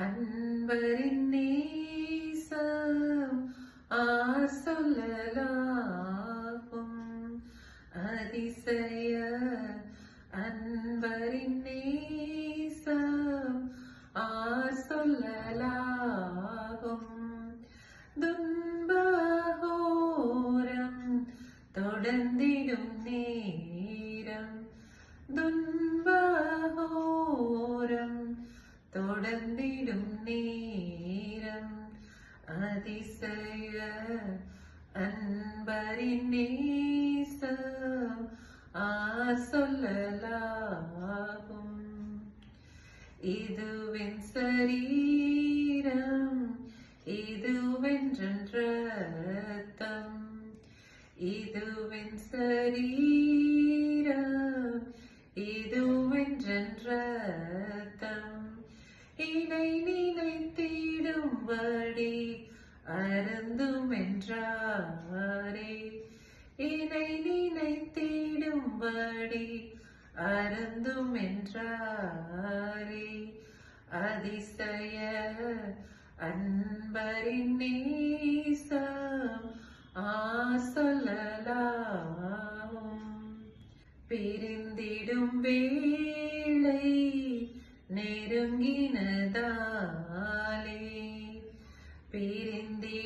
அன்பரின் நேசம் ஆர் சொல்லலாகும் அதிசய அன்பரின் நேசம் ஆர் சொல்லலாகும் துன்பகோரம் தொடர்ந்திடும் அதிசய அன்பரின் நேசம் ஆ சொல்லலாகும். இதுவின் சரீரம் இதுவென்றன் ரத்தம் இதுவின் சரீரம் இதுவென்றன் ரத்தம். இணை நினைத்திடும்படி அருந்தும் என்றாரே இணை நினைத்திடும்படி அருந்தும் என்றாரே. அதிசய அன்பரின் நேசம் ஆசலலாம் பிரிந்திடும் வேளை நெருங்கினதாலே. பிரி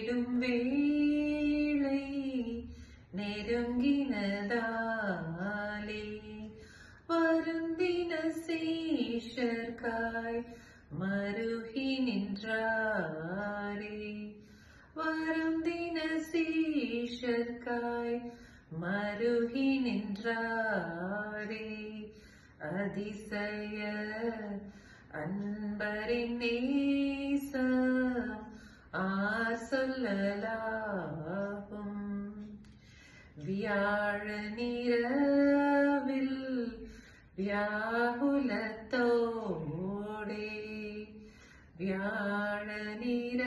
பிரிந்திடும் வேளை நெருங்கினதாலே வருந்தின சேஷர்காய் மருகி நின்றாரே. வருந்தின சேஷர்காய் மருகி நின்றாரே. அதிசய அன்பரின் நேசம் ആസല്ലാഹും വ്യാഴനിരവിൽ വ്യാകുലത്തോടെ വ്യാഴനിരവിൽ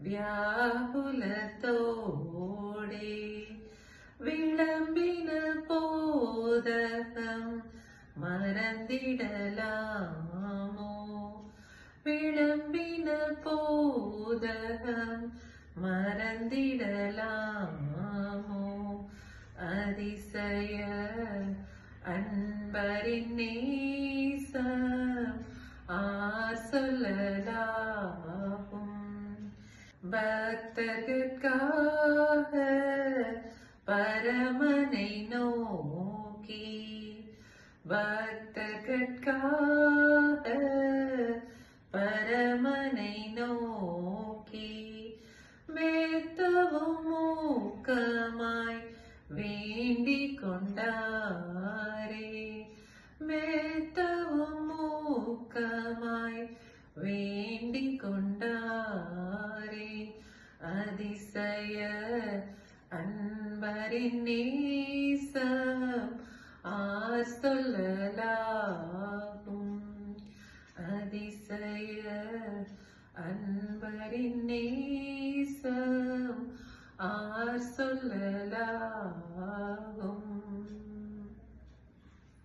വ്യാകുലത്തോടെ വിളമ്പിന പോതകം മറന്നിടലാമോ விளம்பின போதகம் மறந்திடலாமோ? அதிசய அன்பரின் நேசம் ஆர் சொல்லலாகும் பக்தர்காக பரமனை நோக்கி பக்தர்காக வேண்டிக் கொண்டாரே மேத்தவும் மூக்கமாய் வேண்டிக் கொண்டாரே அதிசய அன்பரின் நேசம் ஆர் சொல்லலாகும் அதிசய அன்பரின் நேசம் ஆர் சொல்லலாகும்